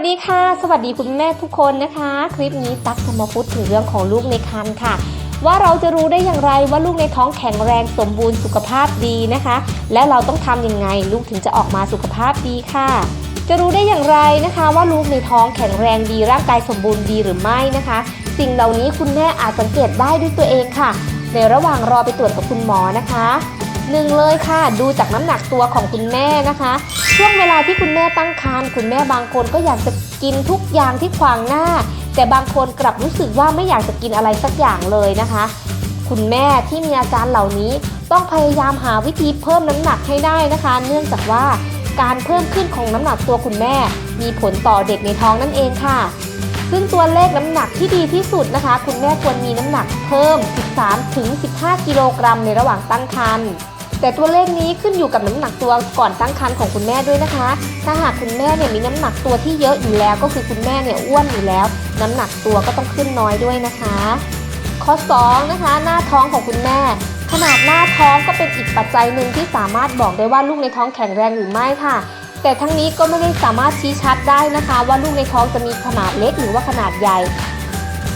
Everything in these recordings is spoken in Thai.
สดีค่ะ สวัสดีคุณแม่ทุกคนนะคะ คลิปนี้ตั๊กจะมาพูดถึงเรื่องของลูกในครรภ์ค่ะ ว่าเราจะรู้ได้อย่างไรว่าลูกในท้องแข็งแรงสมบูรณ์สุขภาพดีนะคะ และเราต้องทำยังไงลูกถึงจะออกมาสุขภาพดีค่ะ จะรู้ได้อย่างไรนะคะ ว่าลูกในท้องแข็งแรงดีร่างกายสมบูรณ์ดีหรือไม่นะคะ สิ่งเหล่านี้คุณแม่อาจสังเกตได้ด้วยตัวเองค่ะ ในระหว่างรอไปตรวจกับคุณหมอนะคะ หนึ่งเลยค่ะ ดูจากน้ำหนักตัวของคุณแม่นะคะ ช่วงเวลาที่คุณแม่ตั้งครรภ์คุณแม่บางคนก็อยากจะกินทุกอย่างที่ขวางหน้า แต่บางคนกลับรู้สึกว่าไม่อยากจะกินอะไรสักอย่างเลยนะคะ คุณแม่ที่มีอาการเหล่านี้ต้องพยายามหาวิธีเพิ่มน้ำหนักให้ได้นะคะ เนื่องจากว่าการเพิ่มขึ้นของน้ำหนักตัวคุณแม่ มีผลต่อเด็กในท้องนั่นเองค่ะ ซึ่งตัวเลขน้ำหนักที่ดีที่สุดนะคะ คุณแม่ควรมีน้ำหนักเพิ่ม 13ถึง15 กิโลกรัมในระหว่างตั้งครรภ์ แต่ตัวเลขนี้ขึ้นอยู่กับน้ำหนักตัวก่อนตั้งครรภ์ของคุณแม่ด้วยนะคะ ถ้าหากคุณแม่เนี่ยมีน้ำหนักตัวที่เยอะอยู่แล้ว ก็คือคุณแม่เนี่ยอ้วนอยู่แล้ว น้ำหนักตัวก็ต้องขึ้นน้อยด้วยนะคะ ข้อ2นะคะหน้าท้องของคุณแม่ ขนาดหน้าท้องก็เป็นอีกปัจจัยหนึ่งที่สามารถบอกได้ว่าลูกในท้องแข็งแรงหรือไม่ค่ะแต่ทั้งนี้ก็ไม่ได้สามารถชี้ชัดได้นะคะ ว่าลูกในท้องจะมีขนาดเล็กหรือว่าขนาดใหญ่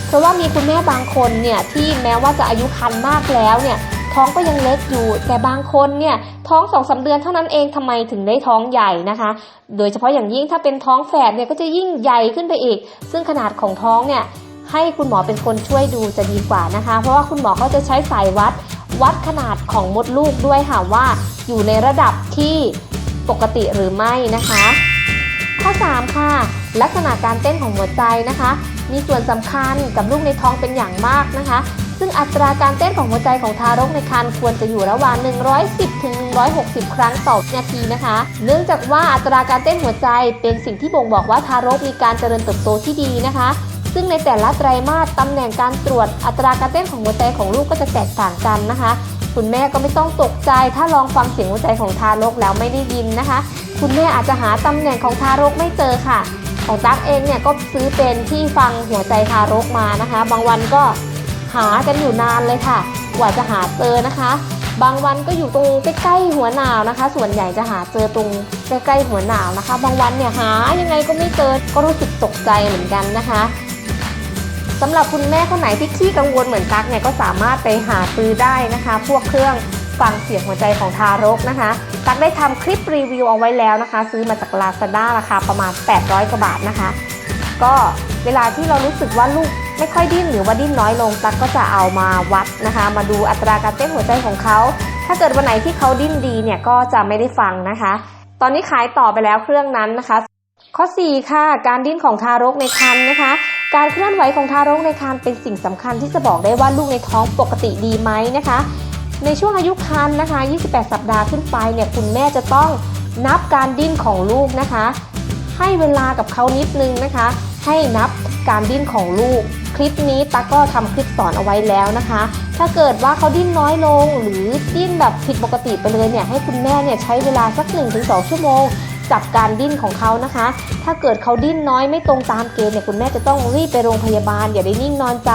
เพราะว่ามีคุณแม่บางคนเนี่ยที่แม้ว่าจะอายุครรภ์มากแล้วเนี่ย ท้องก็ยังเล็กอยู่ แต่บางคนเนี่ยท้องสองสาเดือนเท่านั้นเองทำไมถึงได้ท้องใหญ่นะคะ โดยเฉพาะอย่างยิ่งถ้าเป็นท้องแฝดเนี่ยก็จะยิ่งใหญ่ขึ้นไปอีก ซึ่งขนาดของท้องเนี่ยให้คุณหมอเป็นคนช่วยดูจะดีกว่านะคะ เพราะว่าคุณหมอเขาจะใช้สายวัด วัดขนาดของมดลูกด้วยค่ะว่า อยู่ในระดับที่ปกติหรือไม่นะคะ ข้อ 3 ค่ะ ลักษณะการเต้นของหัวใจนะคะ มีส่วนสำคัญกับลูกในท้องเป็นอย่างมากนะคะ ซึ่งอัตราการเต้นของหัวใจของทารกในครรภ์ควรจะอยู่ระหว่าง 110ถึง160 ครั้งต่อนาทีนะคะ เนื่องจากว่าอัตราการเต้นหัวใจเป็นสิ่งที่บ่งบอกว่าทารกมีการเจริญเติบโตที่ดีนะคะซึ่งในแต่ละไตรมาสตำแหน่งการตรวจอัตราการเต้นของหัวใจของลูกก็จะแตกต่างกันนะคะ คุณแม่ก็ไม่ต้องตกใจ ถ้าลองฟังเสียงหัวใจของทารกแล้วไม่ได้ยินนะคะ คุณแม่อาจจะหาตำแหน่งของทารกไม่เจอค่ะ ของตั๊กเองเนี่ยก็ซื้อเป็นที่ฟังหัวใจทารกมานะคะ บางวันก็หากันอยู่นานเลยค่ะ กว่าจะหาเจอนะคะ บางวันก็อยู่ตรงใกล้ๆหัวหนาวนะคะ ส่วนใหญ่จะหาเจอตรงใกล้ๆหัวหนาวนะคะ บางวันเนี่ยหายังไงก็ไม่เจอก็รู้สึกตกใจเหมือนกันนะคะ สำหรับคุณแม่คนไหนที่ขี้กังวลเหมือนตั๊กเนี่ยก็สามารถไปหาซื้อได้นะคะ พวกเครื่องฟังเสียงหัวใจของทารกนะคะ ตั๊กได้ทำคลิปรีวิวเอาไว้แล้วนะคะ ซื้อมาจาก Lazada ราคาประมาณ 800 กว่าบาทนะคะ ก็เวลาที่เรารู้สึกว่าลูกไม่ค่อยดิ้นหรือว่าดิ้นน้อยลง ตั๊กก็จะเอามาวัดนะคะ มาดูอัตราการเต้นหัวใจของเขา ถ้าเกิดวันไหนที่เขาดิ้นดีเนี่ยก็จะไม่ได้ฟังนะคะ ตอนนี้ขายต่อไปแล้วเครื่องนั้นนะคะ ข้อ 4 ค่ะ การดิ้นของทารกในครรภ์นะคะ การเคลื่อนไหวของทารกในครรภ์เป็นสิ่งสำคัญที่จะบอกได้ว่าลูกในท้องปกติดีไหมนะคะ ในช่วงอายุครรภ์นะคะ 28 สัปดาห์ขึ้นไปเนี่ยคุณแม่จะต้องนับการดิ้นของลูกนะคะ ให้เวลากับเขานิดนึงนะคะ ให้นับการดิ้นของลูก คลิปนี้ตาก็ทำคลิปสอนเอาไว้แล้วนะคะ ถ้าเกิดว่าเขาดิ้นน้อยลง หรือดิ้นแบบผิดปกติไปเลยเนี่ยให้คุณแม่เนี่ยใช้เวลาสัก 1-2 ชั่วโมง จับการดิ้นของเขานะคะ ถ้าเกิดเขาดิ้นน้อยไม่ตรงตามเกณฑ์เนี่ยคุณแม่จะต้องรีบไปโรงพยาบาลอย่าได้นิ่งนอนใจ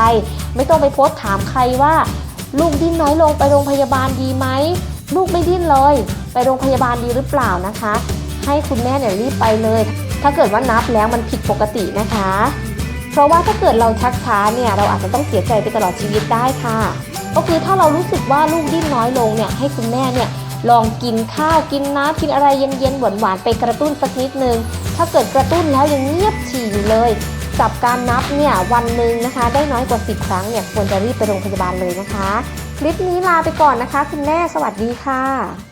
ไม่ต้องไปโพสต์ถามใครว่า ลูกดิ้นน้อยลงไปโรงพยาบาลดีไหมลูกไม่ดิ้นเลย ไปโรงพยาบาลดีหรือเปล่านะคะ ให้คุณแม่เนี่ยรีบไปเลย ถ้าเกิดว่านับแล้วมันผิดปกตินะคะ เพราะว่าถ้าเกิดเราชักช้าเนี่ยเราอาจจะต้องเสียใจไปตลอดชีวิตได้ค่ะ ก็คือถ้าเรารู้สึกว่าลูกดิ้นน้อยลงเนี่ยให้คุณแม่เนี่ย ลองกินข้าวกินน้ำกินอะไรเย็นๆหวานๆไปกระตุ้นสักนิดนึง ถ้าเกิดกระตุ้นแล้วยังเงียบฉี่อยู่เลยจับการนับเนี่ยวันหนึ่งนะคะ ได้น้อยกว่า 10 ครั้งเนี่ยควรจะรีบไปโรงพยาบาลเลยนะคะ คลิปนี้ลาไปก่อนนะคะ คุณแม่สวัสดีค่ะ